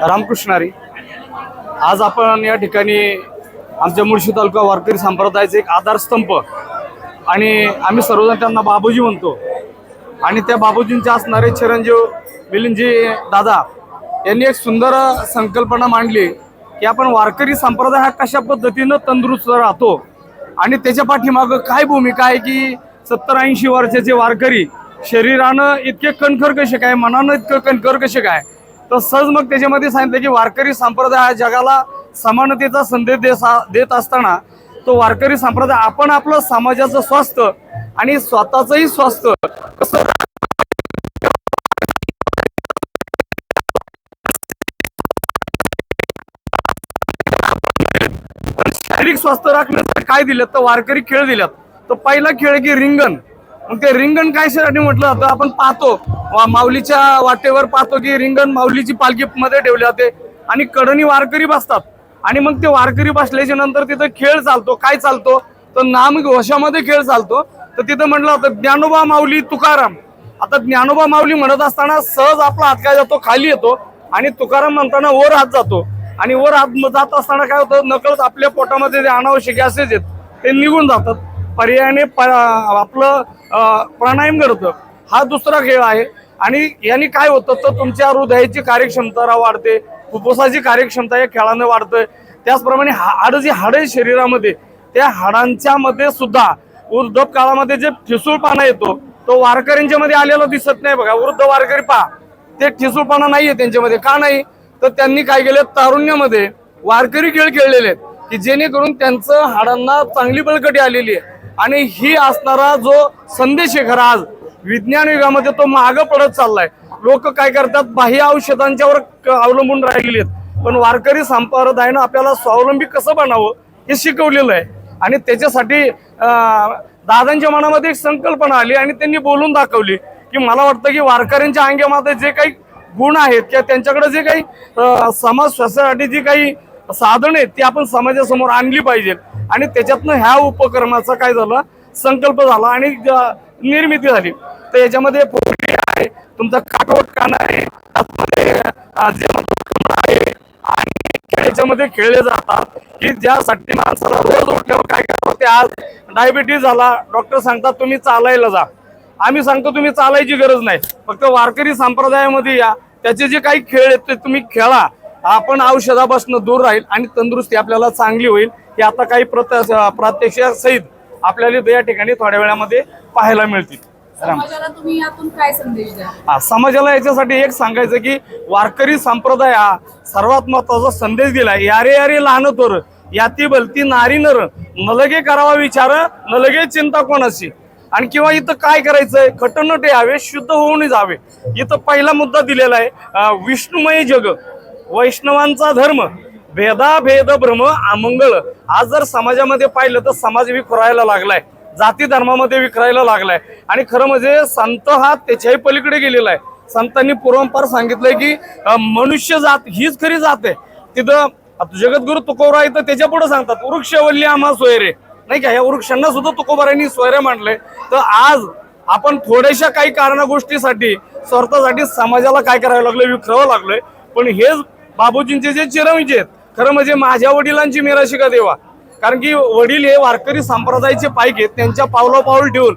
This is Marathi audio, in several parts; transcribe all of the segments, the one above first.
रामकृष्णारी. आज आपण या ठिकाणी आमच्या मुळशी तालुका वारकरी संप्रदायाचे एक आधारस्तंभ आणि आम्ही सर्वजण त्यांना बाबूजी म्हणतो. आणि त्या बाबूजींचे असणारे चिरंजीव मिलिंदजी दादा यांनी एक सुंदर संकल्पना मांडली की आपण वारकरी संप्रदाय हा कशा पद्धतीनं तंदुरुस्त राहतो आणि त्याच्या पाठीमागं काय भूमिका आहे की सत्तर ऐंशी वर्षाचे वारकरी शरीरानं इतके कणखर कसे काय मनानं इतकं कणखर कसे काय तर सहज मग त्याच्यामध्ये सांगितलं की वारकरी संप्रदाय हा जगाला समानतेचा संदेश देत असताना तो वारकरी संप्रदाय आपण आपलं समाजाचं स्वास्थ्य आणि स्वतःचंही स्वास्थ्य कसं शारीरिक स्वास्थ्य राखण्यासाठी काय दिलं तर वारकरी खेळ दिल्यात. तर पहिला खेळ की रिंगण. मग ते रिंगण काय साठी म्हटलं तर आपण पाहतो. माऊलीच्या वाटेवर पाहतो की रिंगण माऊलीची पालखी मध्ये ठेवले जाते. आणि कडणी वारकरी बसतात. आणि मग ते वारकरी बसल्याच्या नंतर तिथं खेळ चालतो. काय चालतो? तर नाम घोषामध्ये खेळ चालतो. तर तिथं म्हटलं होतं ज्ञानोबा माऊली तुकाराम. आता ज्ञानोबा माऊली म्हणत असताना सहज आपला हात काय जातो? खाली येतो. आणि तुकाराम म्हणताना वर हात जातो. आणि वर हात जात असताना काय होतं? नकळत आपल्या पोटामध्ये जे अनावश्यक गॅसेस आहेत ते निघून जातात. पर्यायाने प- आपलं प्राणायाम घडतं हा दुसरा खेळ आहे. आणि यांनी काय होतं तर तुमच्या हृदयाची कार्यक्षमता वाढते फुफ्फुसाची कार्यक्षमता या खेळानं वाढतंय. त्याचप्रमाणे हाड जी हाड आहे शरीरामध्ये त्या हाडांच्या मध्ये सुद्धा वृद्ध काळामध्ये जे ठिसूळपणा येतो तो वारकऱ्यांच्या मध्ये आलेला दिसत नाही बघा. वृद्ध वारकरी पहा ते ठिसूळपणा नाहीये त्यांच्यामध्ये का नाही? तर त्यांनी काय केलं तारुण्यामध्ये वारकरी खेळ खेळलेले आहेत की जेणेकरून त्यांचं हाडांना चांगली बळकटी आलेली आहे. आणि ही असणारा जो संदेश आहे खरा आज विज्ञान युगामध्ये तो मागं पडत चाललाय. लोक काय करतात बाह्य औषधांच्यावर क- अवलंबून राहिलेले आहेत पण वारकरी संप्रदायानं आपल्याला स्वावलंबी कसं बनावं हे शिकवलेलं आहे. आणि त्याच्यासाठी दादांच्या मनामध्ये एक संकल्पना आली आणि त्यांनी बोलून दाखवली की मला वाटतं की वारकऱ्यांच्या अंगामध्ये जे काही गुण आहेत किंवा त्यांच्याकडे जे काही समाज श्वासासाठी जी काही साधन आहेत ती आपण समाजासमोर आणली पाहिजेत. आणि त्याच्यातनं ह्या उपक्रमाचा काय झाला संकल्प झाला आणि निर्मिती झाली. तर याच्यामध्ये पोल्ट्री आहे तुमचा काटवट कान आहे आहे आणि याच्यामध्ये खेळले जातात. की ज्यासाठी माणसाला रोज उठल्यावर काय करावं ते आज डायबिटीज झाला डॉक्टर सांगतात तुम्ही चालायला जा. आम्ही सांगतो तुम्ही चालायची गरज नाही. फक्त वारकरी संप्रदायामध्ये या. त्याचे जे काही खेळ आहेत ते तुम्ही खेळा. आपण औषधापासून दूर राहील आणि तंदुरुस्ती आपल्याला चांगली होईल हे आता काही प्रत प्रात्यक्षिक सहित आपल्याला या ठिकाणी थोड्या वेळामध्ये पाहायला मिळतील. समाजाला तुम्ही यातून काय संदेश द्या समाजाला याच्यासाठी एक सांगायचं की वारकरी संप्रदाय हा सर्वात महत्त्वाचा संदेश दिलाय यारे यारे लहान तोर याती भलती नारी नर नलगे करावा विचार नलगे चिंता कोणाची आणि किंवा इथं काय करायचंय? खटनटे यावे शुद्ध होऊन जावे. इथं पहिला मुद्दा दिलेला आहे विष्णुमय जग वैष्णवांचा धर्म भेदा भेद भ्रम अमंगळ. आज जर समाजामध्ये पाहिलं तर समाज विखुरायला लागलाय. जाती धर्मामध्ये विखरायला लागलाय. आणि खरं म्हणजे संत हा त्याच्याही पलीकडे गेलेला आहे. संतांनी पूर्वंपार सांगितलंय की मनुष्य जात हीच खरी जात आहे. तिथं जगद्गुरु तुकोबरा इथं त्याच्या पुढे सांगतात वृक्षवल्ली आम्हा सोयरे. नाही का? या वृक्षांना सुद्धा तुकोबारांनी सोयरे मांडले तर आज आपण थोड्याशा काही कारणा गोष्टीसाठी स्वार्थासाठी समाजाला काय करावं लागलं विखरावं लागलंय. पण हेच बाबूजींचे जे चिरंजी आहेत खरं म्हणजे माझ्या वडिलांची मिराशिका देवा. कारण की वडील हे वारकरी संप्रदायाचे पाईक आहेत त्यांच्या पावला पाऊल ठेवून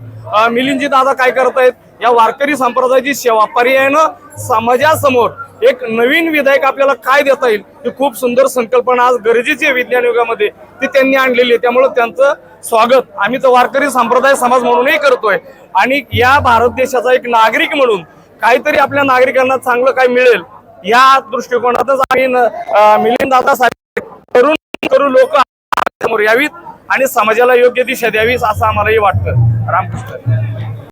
मिलिंदजी दादा काय करतायत या वारकरी संप्रदायाची सेवा पर्यायानं समाजासमोर एक नवीन विधायक आपल्याला काय देता येईल ही खूप सुंदर संकल्पना आज गरजेची आहे विज्ञान युगामध्ये ती त्यांनी आणलेली आहे. त्यामुळे त्यांचं स्वागत आम्ही तर वारकरी संप्रदाय समाज म्हणूनही करतोय. आणि या भारत देशाचा एक नागरिक म्हणून काहीतरी आपल्या नागरिकांना चांगलं काय मिळेल या दृष्टिकोनातच आम्ही मिलिंद दादा साहेब तरुण करू लोक यावीत आणि समाजाला योग्य दिशा द्यावी असं आम्हालाही वाटतं. रामकृष्ण.